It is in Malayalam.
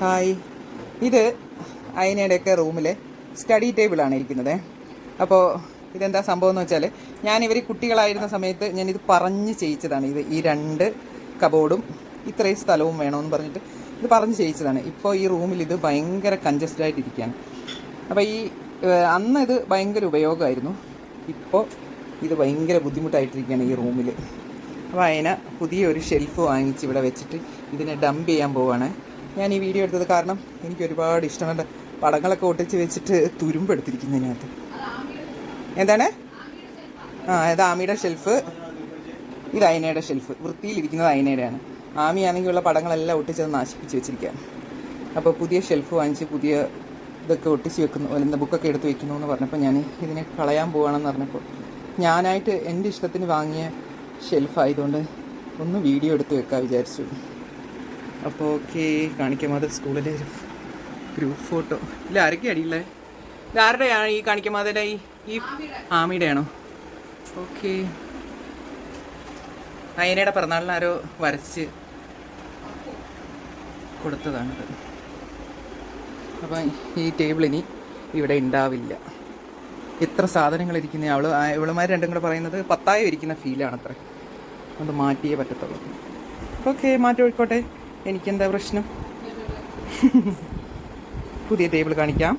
ഹായ്. ഇത് അയനയുടെയൊക്കെ റൂമിലെ സ്റ്റഡി ടേബിളാണ് ഇരിക്കുന്നത്. അപ്പോൾ ഇതെന്താ സംഭവം എന്ന് വെച്ചാൽ ഞാൻ ഇവർ കുട്ടികളായിരുന്ന സമയത്ത് ഞാനിത് പറഞ്ഞ് ചെയ്യിച്ചതാണ്. ഇത് ഈ രണ്ട് കബോർഡും ഇത്രയും സ്ഥലവും വേണമെന്ന് പറഞ്ഞിട്ട് ഇത് പറഞ്ഞ് ചെയ്യിച്ചതാണ്. ഇപ്പോൾ ഈ റൂമിൽ ഇത് ഭയങ്കര കഞ്ചസ്റ്റഡ് ആയിട്ടിരിക്കുകയാണ്. അപ്പോൾ ഈ അന്ന് ഇത് ഭയങ്കര ഉപയോഗമായിരുന്നു. ഇപ്പോൾ ഇത് ഭയങ്കര ബുദ്ധിമുട്ടായിട്ടിരിക്കുകയാണ് ഈ റൂമിൽ അപ്പോൾ അതിനെ പുതിയൊരു ഷെൽഫ് വാങ്ങിച്ച് ഇവിടെ വെച്ചിട്ട് ഇതിനെ ഡംപ് ചെയ്യാൻ പോവാണ്. ഞാൻ ഈ വീഡിയോ എടുത്തത് കാരണം എനിക്ക് ഒരുപാട് ഇഷ്ടമുണ്ട് പടങ്ങളൊക്കെ ഒട്ടിച്ച് വെച്ചിട്ട് തുരുമ്പെടുത്തിരിക്കുന്നതിനകത്ത് എന്താണ്? ആ ഇത് ആമിയുടെ ഷെൽഫ് ഇത് അയനയുടെ ഷെൽഫ് വൃത്തിയിലിരിക്കുന്നത് അയനയുടെയാണ്. ആമിയാണെങ്കിൽ ഉള്ള പടങ്ങളെല്ലാം ഒട്ടിച്ചത് നശിപ്പിച്ച് വെച്ചിരിക്കുകയാണ്. അപ്പോൾ പുതിയ ഷെൽഫ് വാങ്ങിച്ച് പുതിയ ഇതൊക്കെ ഒട്ടിച്ച് വെക്കുന്നു. അല്ലെങ്കിൽ ബുക്കൊക്കെ എടുത്ത് വെക്കുന്നു എന്ന് പറഞ്ഞപ്പോൾ ഞാൻ ഇതിനെ കളയാൻ പോവാണെന്ന് പറഞ്ഞപ്പോൾ ഞാനായിട്ട് എന്റെ ഇഷ്ടത്തിന് വാങ്ങിയ ഷെൽഫ് ആയതുകൊണ്ട് ഒന്ന് വീഡിയോ എടുത്ത് വെക്കാൻ വിചാരിച്ചു. അപ്പോൾ ഓക്കെ കാണിക്കാൻ അത് സ്കൂളിലെ ഒരു ഗ്രൂപ്പ് ഫോട്ടോ ഇല്ല ആരൊക്കെ അടിയില്ലേ ഇത് ആരുടെയാണ് ഈ കാണിക്കാൻ മാതയുടെ ഈ ഈ ആമിയുടെ ആണോ ഓക്കെ. അയനയുടെ പിറന്നാളിന് ആരോ വരച്ച് കൊടുത്തതാണിത്. അപ്പം ഈ ടേബിൾ ഇനി ഇവിടെ ഉണ്ടാവില്ല എത്ര സാധനങ്ങൾ ഇരിക്കുന്ന? അവൾ ആ- ഇവളുമാർ രണ്ടും കൂടെ പറയുന്നത് പത്തായം ഇരിക്കുന്ന ഫീലാണ് അത്ര അത് മാറ്റിയേ പറ്റത്തുള്ളൂ. ഓക്കെ മാറ്റി ഒഴിക്കോട്ടെ. എനിക്കെന്താ പ്രശ്നം? പുതിയ ടേബിൾ കാണിക്കാം.